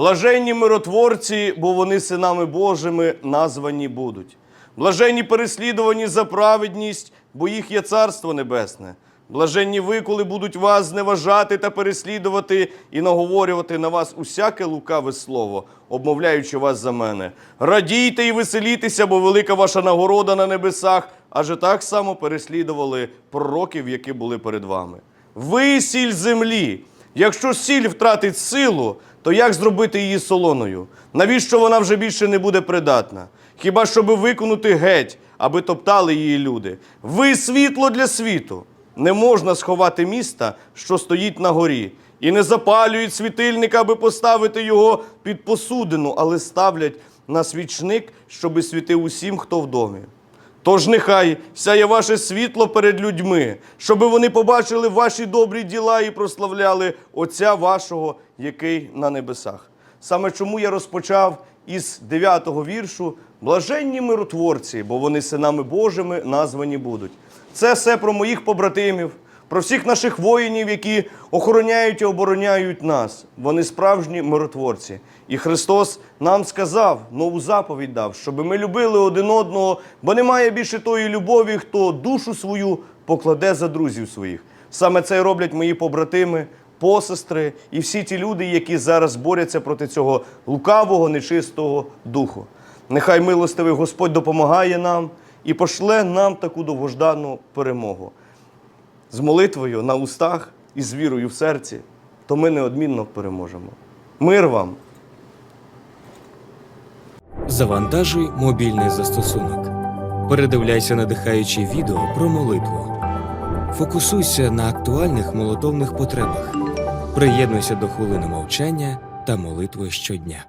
Блаженні миротворці, бо вони синами Божими названі будуть. Блаженні переслідувані за праведність, бо їх є царство небесне. Блаженні ви, коли будуть вас зневажати та переслідувати і наговорювати на вас усяке лукаве слово, обмовляючи вас за мене. Радійте і веселітеся, бо велика ваша нагорода на небесах, аже так само переслідували пророків, які були перед вами. Ви сіль землі. Якщо сіль втратить силу, то як зробити її солоною? Навіщо вона вже більше не буде придатна? Хіба щоби виконати геть, аби топтали її люди? Ви світло для світу. Не можна сховати міста, що стоїть на горі, і не запалюють світильника, аби поставити його під посудину, але ставлять на свічник, щоби світив усім, хто в домі. Тож нехай сяє ваше світло перед людьми, щоби вони побачили ваші добрі діла і прославляли Отця вашого, який на небесах. Саме чому я розпочав із 9-го віршу Блаженні миротворці, бо вони синами Божими названі будуть. Це все про моїх побратимів, про всіх наших воїнів, які охороняють і обороняють нас. Вони справжні миротворці. І Христос нам сказав, нову заповідь дав, щоб ми любили один одного, бо немає більше тої любові, хто душу свою покладе за друзів своїх. Саме це роблять мої побратими, посестри і всі ті люди, які зараз борються проти цього лукавого, нечистого духу. Нехай милостивий Господь допомагає нам і пошле нам таку довгождану перемогу з молитвою на устах і з вірою в серці, то ми неодмінно переможемо. Мир вам! Завантажуй мобільний застосунок. Передивляйся надихаючі відео про молитву. Фокусуйся на актуальних молитовних потребах. Приєднуйся до хвилини мовчання та молитви щодня.